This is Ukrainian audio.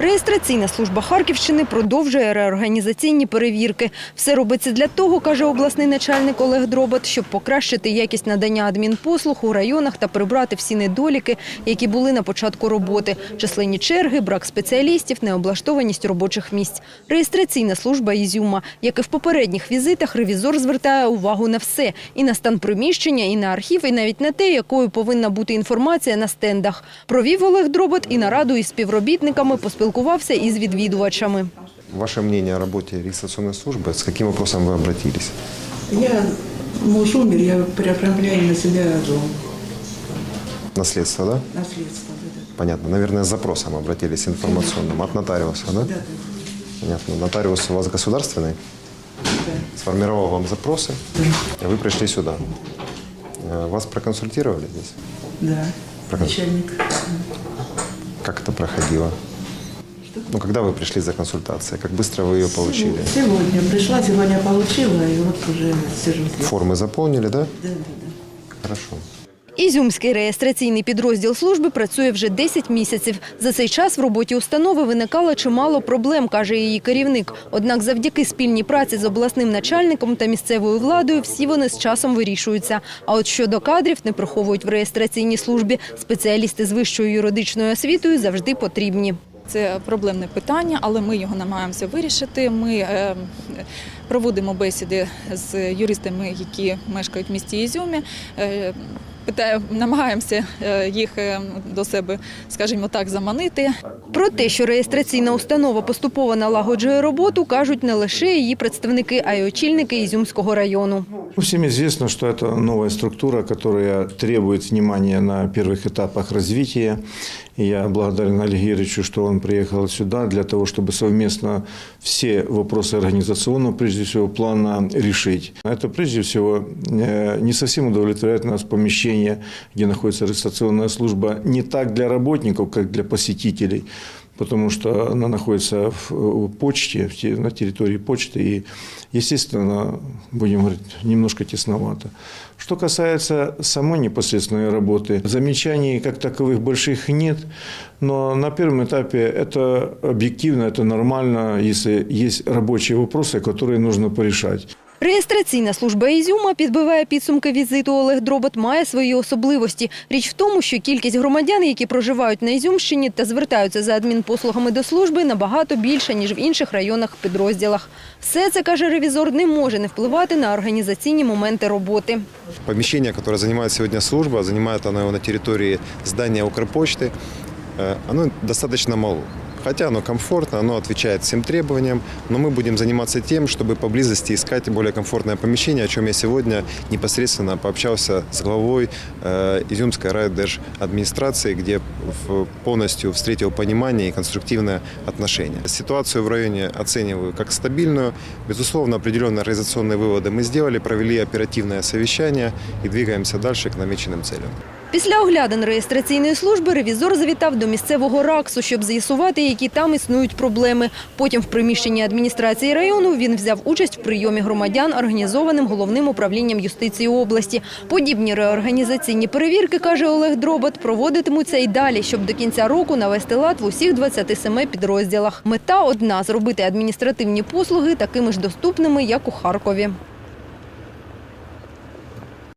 Реєстраційна служба Харківщини продовжує реорганізаційні перевірки. Все робиться для того, каже обласний начальник Олег Дробот, щоб покращити якість надання адмінпослуг у районах та прибрати всі недоліки, які були на початку роботи: численні черги, брак спеціалістів, необлаштованість робочих місць. Реєстраційна служба Ізюма, як і в попередніх візитах, ревізор звертає увагу на все – і на стан приміщення, і на архів, і навіть на те, якою повинна бути інформація на стендах. Провів Олег Дробот і нараду із співробітниками, поспілкувався із відвідувачами. Ваше мнение о работе регистрационной службы, с каким вопросом вы обратились? Я муж умер, я переоформляю на себя дом, Наследство, да? наследство. Да, Понятно. Наверное, с запросом обратились информационным от нотариуса, да? да. Да, Понятно. Нотариус у вас государственный? да. Сформировал вам запросы, и вы пришли сюда. Э, Вас проконсультировали здесь? да. Проходи. Начальник. Как это проходило? Ну, когда вы пришли за консультацией? Как быстро вы ее получили? Сегодня пришла, сегодня получила, и вот уже сижу здесь. Формы заполнили, да? Да, да, да. Хорошо. Ізюмський реєстраційний підрозділ служби працює вже 10 місяців. За цей час в роботі установи виникало чимало проблем, каже її керівник. Однак завдяки спільній праці з обласним начальником та місцевою владою всі вони з часом вирішуються. А от щодо кадрів не приховують в реєстраційній службі. Спеціалісти з вищою юридичною освітою завжди потрібні. Це проблемне питання, але ми його намагаємося вирішити. Ми е, проводимо бесіди з юристами, які мешкають в місті Ізюмі Е, питаю- намагаємося е, їх е, до себе, скажімо так, заманити. Про те, що реєстраційна установа поступово налагоджує роботу, кажуть не лише її представники, а й очільники Ізюмського району. Ну, Всем известно, что это новая структура, которая требует внимания на первых этапах развития. И я благодарен Олегу Юрьевичу, что он приехал сюда для того, чтобы совместно все вопросы организационного, прежде всего, плана решить. Это, прежде всего, э, не совсем удовлетворяет нас помещение, где находится регистрационная служба, не так для работников, как для посетителей потому что она находится в почте, на территории почты, и, естественно, будем говорить, немножко тесновато. Что касается самой непосредственной работы, замечаний как таковых больших нет, но на первом этапе это объективно, это нормально, если есть рабочие вопросы, которые нужно порешать. Реєстраційна служба Ізюма підбиває підсумки візиту Олег Дробот має свої особливості. Річ в тому, що кількість громадян, які проживають на Ізюмщині та звертаються за адмінпослугами до служби, набагато більша, ніж в інших районах підрозділах. Все це, каже ревізор, не може не впливати на організаційні моменти роботи. Помещение, которое занимает сегодня служба, занимает оно его на территории здания Укрпочты, э, оно достаточно мало. Хотя оно комфортно, оно отвечает всем требованиям, но мы будем заниматься тем, чтобы поблизости искать более комфортное помещение, о чем я сегодня непосредственно пообщался с главой э, Изюмской райдержадминистрации, где в- полностью встретил понимание и конструктивное отношение. Ситуацию в районе оцениваю как стабильную. Безусловно, определенные организационные выводы мы сделали, провели оперативное совещание и двигаемся дальше к намеченным целям. Після оглядин реєстраційної служби ревізор завітав до місцевого РАКСу, щоб з'ясувати, які там існують проблеми. Потім в приміщенні адміністрації району він взяв участь в прийомі громадян, організованим головним управлінням юстиції області. Подібні реорганізаційні перевірки, каже Олег Дробот, проводитимуться і далі, щоб до кінця року навести лад в усіх 27 підрозділах. Мета одна – зробити адміністративні послуги такими ж доступними, як у Харкові.